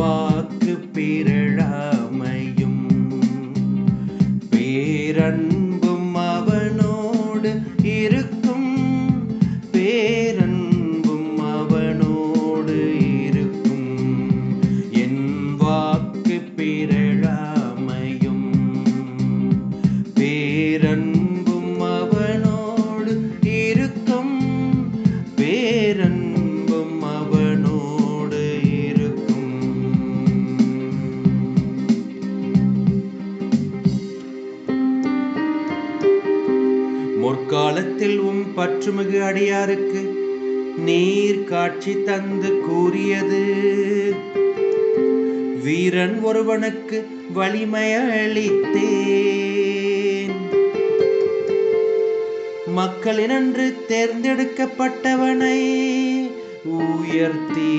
why. பற்றுமிகு அடியாருக்கு நீர் காட்சி தந்து கூறியது. வீரன் ஒருவனுக்கு வலிமையளித்தேன் மக்களினன்று தேர்ந்தெடுக்கப்பட்டவனை உயர்த்தினேன்.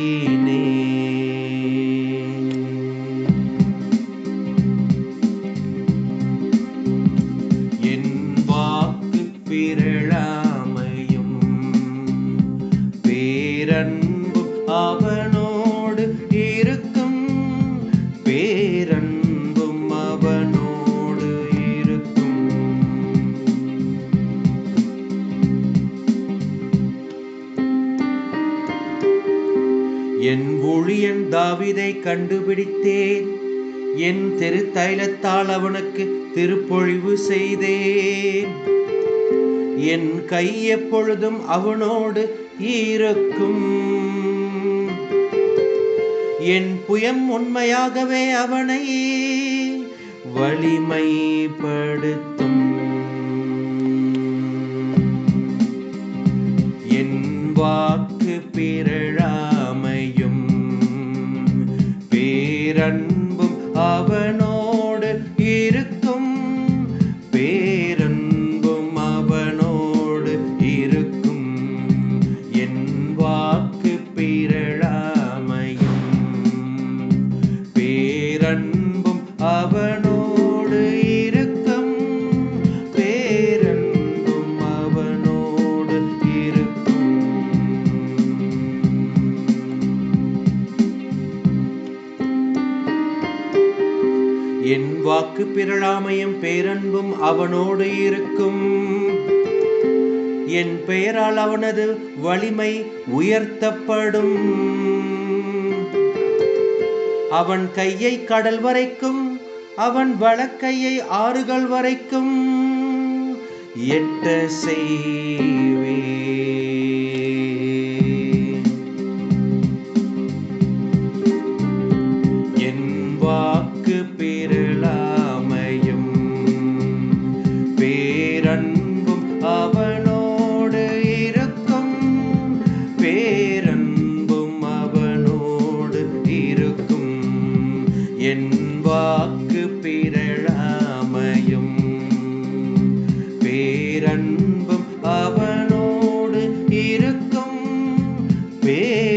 பேரன்பும் அவனோடு இருக்கும். பேரன்பும் அவனோடு இருக்கும். என் ஊழியன் தாவிதை கண்டுபிடித்தேன். என் தெரு தைலத்தால் அவனுக்கு திருப்பொழிவு செய்தேன். என் கை எப்பொழுதும் அவனோடு இருக்கும் என் புயம் உண்மையாகவே அவனை வலிமைப்படுத்தும். என் வாக்கு பிறழாமையும் பேரன்பும் அவன் என் வாக்கு பிறழாமையும் பேரன்பும் அவனோடு இருக்கும். என் பெயரால் அவனது வலிமை உயர்த்தப்படும். அவன் கையை கடல் வரைக்கும் அவன் வழக்கையை ஆறுகள் வரைக்கும். எட்ட செய்வே. என் வாக்கு பிறழாமையும் पे